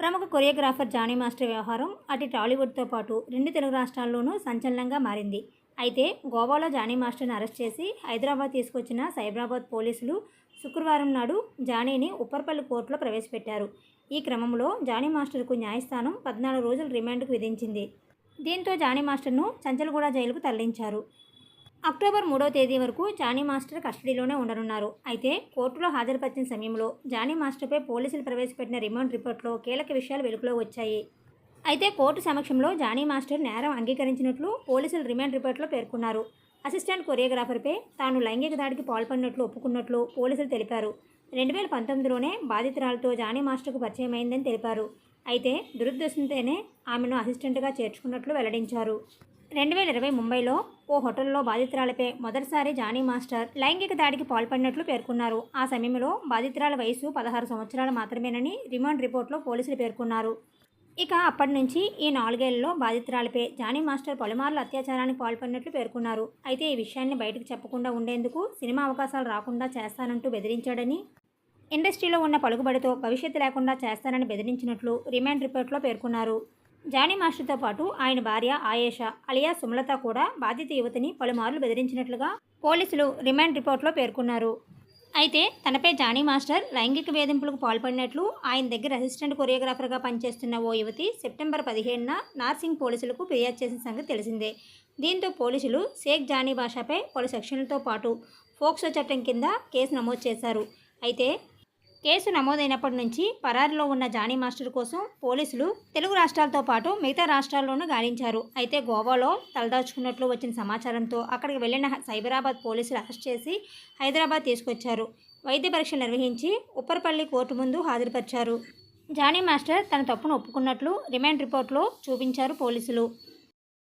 ప్రముఖ choreographer Johnny master వ్యవహారం అటు టాలీవుడ్తో పాటు రెండు తెలుగు రాష్ట్రాల్లోనూ సంచలనంగా మారింది. అయితే గోవాలో జానీ మాస్టర్ని అరెస్ట్ చేసి హైదరాబాద్ తీసుకొచ్చిన సైబరాబాద్ పోలీసులు శుక్రవారం నాడు జానీని ఉప్పర్పల్లి కోర్టులో ప్రవేశపెట్టారు. ఈ క్రమంలో జానీ మాస్టర్కు న్యాయస్థానం పద్నాలుగు రోజుల రిమాండ్కు విధించింది. దీంతో జానీ మాస్టర్ను చంచల్గూడ జైలుకు తరలించారు. అక్టోబర్ మూడో తేదీ వరకు జానీ మాస్టర్ కస్టడీలోనే ఉండనున్నారు. అయితే కోర్టులో హాజరుపరిచిన సమయంలో జానీ మాస్టర్పై పోలీసులు ప్రవేశపెట్టిన రిమాండ్ రిపోర్ట్లో కీలక విషయాలు వెలుగులో వచ్చాయి. అయితే కోర్టు సమక్షంలో జానీ మాస్టర్ నేరం అంగీకరించినట్లు పోలీసులు రిమాండ్ రిపోర్ట్లో పేర్కొన్నారు. అసిస్టెంట్ కొరియోగ్రాఫర్పై తాను లైంగిక దాడికి పాల్పడినట్లు ఒప్పుకున్నట్లు పోలీసులు తెలిపారు. రెండు వేల పంతొమ్మిదిలోనే బాధితురాలతో జానీ మాస్టర్కు పరిచయమైందని తెలిపారు. అయితే దురుద్దేశంతోనే ఆమెను అసిస్టెంట్గా చేర్చుకున్నట్లు వెల్లడించారు. రెండు వేల ఇరవై ముంబైలో ఓ హోటల్లో బాధితురాలపై మొదటిసారి జానీ మాస్టర్ లైంగిక దాడికి పాల్పడినట్లు పేర్కొన్నారు. ఆ సమయంలో బాధితురాల వయసు పదహారు సంవత్సరాలు మాత్రమేనని రిమాండ్ రిపోర్ట్లో పోలీసులు పేర్కొన్నారు. ఇక అప్పటి నుంచి ఈ నాలుగేళ్ళలో బాధితురాలపై జానీ మాస్టర్ పలుమార్లు అత్యాచారానికి పాల్పడినట్లు పేర్కొన్నారు. అయితే ఈ విషయాన్ని బయటకు చెప్పకుండా ఉండేందుకు సినిమా అవకాశాలు రాకుండా చేస్తానంటూ బెదిరించాడని ఇండస్ట్రీలో ఉన్న పలుకుబడితో భవిష్యత్తు లేకుండా చేస్తానని బెదిరించినట్లు రిమాండ్ రిపోర్ట్లో పేర్కొన్నారు. జానీ మాస్టర్తో పాటు ఆయన భార్య ఆయేషా అలియా సుమలత కూడా బాధిత యువతిని పలుమార్లు బెదిరించినట్లుగా పోలీసులు రిమాండ్ రిపోర్ట్లో పేర్కొన్నారు. అయితే తనపై జానీ మాస్టర్ లైంగిక వేధింపులకు పాల్పడినట్లు ఆయన దగ్గర అసిస్టెంట్ కొరియోగ్రాఫర్గా పనిచేస్తున్న ఓ యువతి సెప్టెంబర్ పదిహేనున నార్సింగ్ పోలీసులకు ఫిర్యాదు చేసిన సంగతి తెలిసిందే. దీంతో పోలీసులు షేక్ జానీ భాషపై పలు సెక్షన్లతో పాటు ఫోక్సో చట్టం కింద కేసు నమోదు చేశారు. అయితే కేసు నమోదైనప్పటి నుంచి పరారిలో ఉన్న జానీ మాస్టర్ కోసం పోలీసులు తెలుగు రాష్ట్రాలతో పాటు మిగతా రాష్ట్రాల్లోనూ గాలించారు. అయితే గోవాలో తలదాచుకున్నట్లు వచ్చిన సమాచారంతో అక్కడికి వెళ్ళిన సైబరాబాద్ పోలీసులు అరెస్ట్ చేసి హైదరాబాద్ తీసుకొచ్చారు. వైద్య పరీక్షలు నిర్వహించి ఉప్పరపల్లి కోర్టు ముందు హాజరుపరిచారు. జానీ మాస్టర్ తన తప్పును ఒప్పుకున్నట్లు రిమాండ్ రిపోర్ట్లో చూపించారు పోలీసులు.